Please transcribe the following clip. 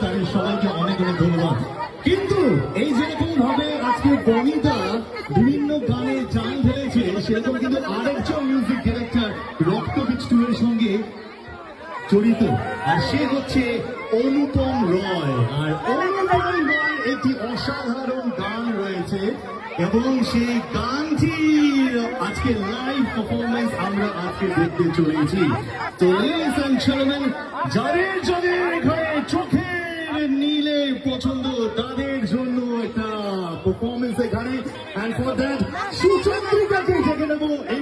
তাদের সবাইকে অনেক ধন্যবাদ কিন্তু এই যেরকম ভাবে আজকে বনিতা বিভিন্ন গানে চান ঢেলেছে, সেরকম কিন্তু ডিরেক্টর এর সঙ্গে জড়িত। আর সে হচ্ছে অনুপম রয়। আর অনুপম রয় একটি অসাধারণ গান রয়েছে এবং সেই গানটির আজকে লাইভ পারফরমেন্স আমরা আজকে দেখতে চলেছি। তো gentlemen, যাদের যাদের এখানে চোখের নীলে পছন্দ তাদের জন্য একটা পারফরমেন্স এখানে। সুচন্দ্রিকাকে ডেকে নেব। এই